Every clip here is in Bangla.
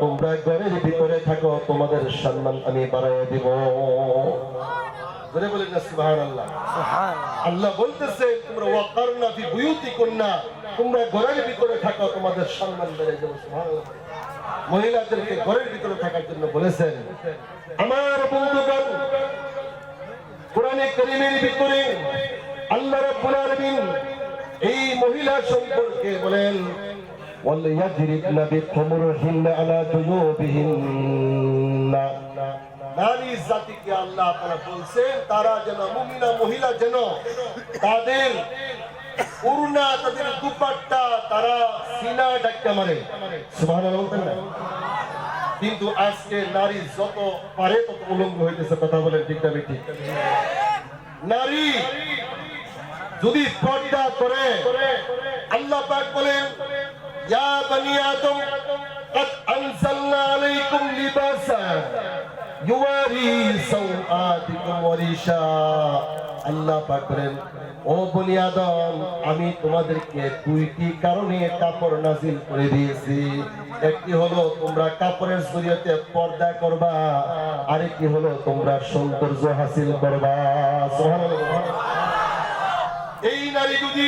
তোমরা ঘরের ভিতরে থাকো তোমাদের সম্মান আমি বাড়াইয়া দিব। আল্লাহ বলতেছে তোমরা ওয়াকারনা ফি বুয়ুতিকুন্না তোমরা ঘরের ভিতরে থাকো তোমাদের সম্মান বেড়ে যাবে সুবহানাল্লাহ। মহিলাদেরকে ঘরের ভিতরে থাকার জন্য বলেছেন আমার বন্ধুগণ কোরআনে করিমের ভিতরে আল্লাহ রাব্বুল আলামিন এই মহিলা সম্পর্কে বলেন وَلْيَضْرِبْنَ بِخُمُرِهِنَّ عَلَى جُيُوبِهِنَّ নারী জাতিকে আল্লাহ তাআলা বলছেন তারা যেন মুমিনা মহিলা যেন তাদের উরনা তাদের দুপাট্টা তারা সিনা ডাক্কা মারে সুবহানাল্লাহ বলতেন না কিন্তু আজকে নারী যত পারে তত উলঙ্গ হইতেছে কথা বলেন ঠিক না ঠিক নারী যদি পর্দা করে আল্লাহ পাক বলেন ইয়া বনি আদম قد أنزلنا عليكم لباسا يواري سوآتكم وريشا আল্লাহ পাক বলেন ও বনি আদম আমি তোমাদেরকে দুইটি কারণে কাপড় নাজিল করে দিয়েছি একটি হলো তোমরা কাপড়ের জরিয়তে পর্দা করবা আরেকটি হলো তোমরা সৌন্দর্য হাসিল করবা সুবহানাল্লাহ এই নারী যদি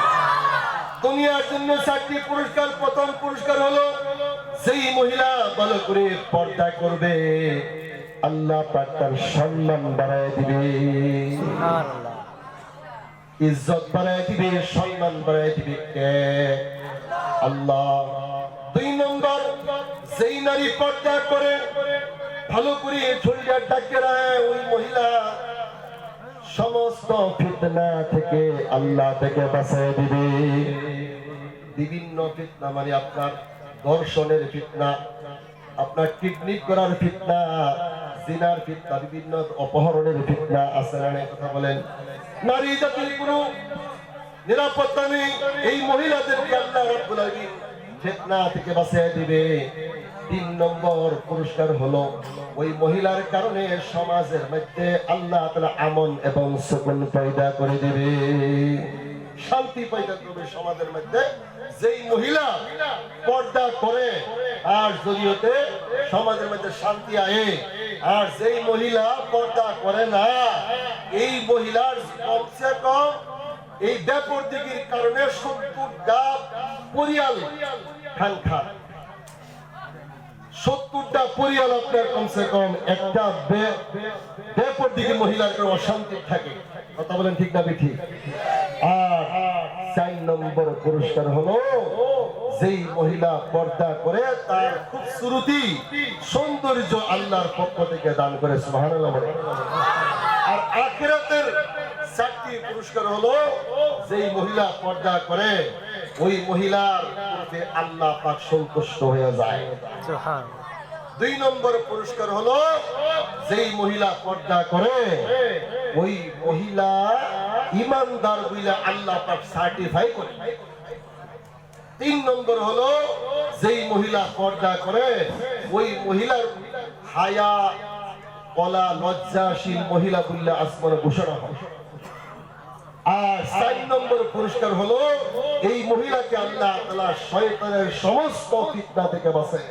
দুনিয়ার জন্য চারটি পুরস্কার প্রথম পুরস্কার হলো সেই মহিলা ভালো করে পর্দা করবে আল্লাহ পাক তার সম্মান বাড়ায় দিবে। ইজ্জত বাড়ায় দিবে সম্মান বাড়ায় দিবে কে? আল্লাহ। দুই নম্বর যেই নারী পর্দা করে ভালো করে ছড়িয়া ডাকে রায় ওই মহিলা সমস্ত ফিতনা থেকে আল্লাহ থেকে বাঁচায় দিবে। বিভিন্ন ফিতনা মানে আপনার দর্শনের ফিতনা, আপনার কিডনি করার ফিতনা সিনার ফিতনা, বিভিন্ন অপহরণের ফিতনা আছে না কথা বলেন? নারী জাতির কোনো নিরাপত্তা নেই। এই মহিলাদেরকে আল্লাহ রাব্বুল আলামিন ফিতনা থেকে বাঁচিয়ে দিবে। তিন নম্বর পুরস্কার হলো ওই মহিলার কারণে সমাজের মধ্যে আল্লাহ তাআলা আমন এবং সুকুন পয়দা করে দিবে। শান্তি পয়দা করবে সমাজের মধ্যে। যেই মহিলা পর্দা করে, আর জড়িয়তে সমাজের মধ্যে শান্তি আয়ে, আর যেই মহিলা পর্দা করে না, এই মহিলার কমসে কম এই ব্যাপর কারণে সত্তরটা পরিয়াল খান খান। সত্তরটা পরিয়াল আপনার কমসে কম একটা দিকে অশান্তি থাকে। কথা বলেন ঠিক না আর চার নম্বর পুরস্কার হলো যেই মহিলা পর্দা করে তার খুব শ্রুতি সৌন্দর্য আল্লাহর পক্ষ থেকে দান করে, সুবহানাল্লাহ আর আখিরাতের পুরস্কার হলো যেই মহিলা পর্দা করে ওই মহিলার প্রতি আল্লাহ পাক সন্তুষ্ট হয়ে যায়। দুই নম্বর পুরস্কার হলো যেই মহিলা পর্দা করে ওই মহিলা ইমানদার বইলা আল্লাহ পাক সার্টিফাই করে। তিন নম্বর হলো যেই মহিলা পর্দা করে ওই মহিলার হায়া কলা লজ্জাশীল মহিলা বললে আসমান ঘোষণা হয়। নম্বর পুরস্কার হলো এই মহিলাকে আল্লাহ শয়তানের সমস্ত থেকে বাঁচায়।